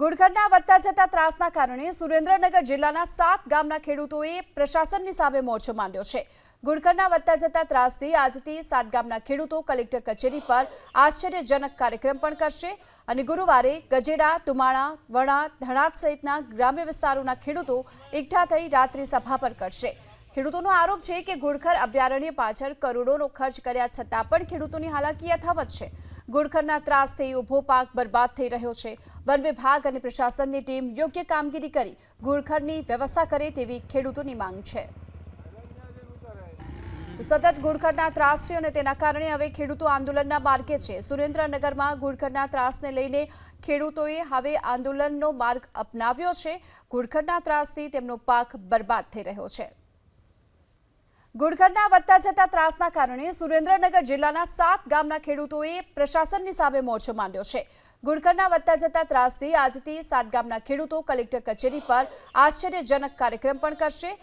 ગુડખરના વધતા જતા ત્રાસના કારણે સુરેન્દ્રનગર જિલ્લાના સાત ગામના ખેડૂતોએ પ્રશાસનની સામે મોરચો માંડ્યો છે. ગુડખરના વધતા જતા ત્રાસથી આજથી સાત ગામના ખેડૂતો કલેક્ટર કચેરી પર આશ્ચર્યજનક કાર્યક્રમ પણ કરશે અને ગુરુવારે ગજેડા તુમાણા વણા ધણાત સહિતના ગ્રામ્ય વિસ્તારોના ખેડૂતો એકઠા થઈ રાત્રિ સભા પર કરશે. ખેડૂતોનો આરોપ છે કે ઘુડખર અભયારણ્ય પાછળ કરોડોનો ખર્ચ કર્યા છતાં પણ ખેડૂતોની હાલાકી યથાવત છે. ઘુડખરના ત્રાસથી ઊભો પાક બરબાદ થઈ રહ્યો છે. વન વિભાગ અને પ્રશાસનની ટીમ યોગ્ય કામગીરી કરી ઘુડખરની વ્યવસ્થા કરે તેવી ખેડૂતોની માંગ છે. સતત ગુડખરના ત્રાસ છે અને તેના કારણે હવે ખેડૂતો આંદોલનના માર્ગે છે. સુરેન્દ્રનગરમાં ગુડખરના ત્રાસને લઈને ખેડૂતોએ હવે આંદોલનનો માર્ગ અપનાવ્યો છે. ગુડખરના ત્રાસથી તેમનો પાક બરબાદ થઈ રહ્યો છે. ગુડખરના વધતા જતા ત્રાસના કારણે સુરેન્દ્રનગર જિલ્લાના સાત ગામના ખેડૂતોએ પ્રશાસનની સામે મોરચો માંડ્યો છે. ગુડખરના વધતા જતા ત્રાસથી આજથી સાત ગામના ખેડૂતો કલેક્ટર કચેરી પર આશ્ચર્યજનક કાર્યક્રમ પણ કરશે.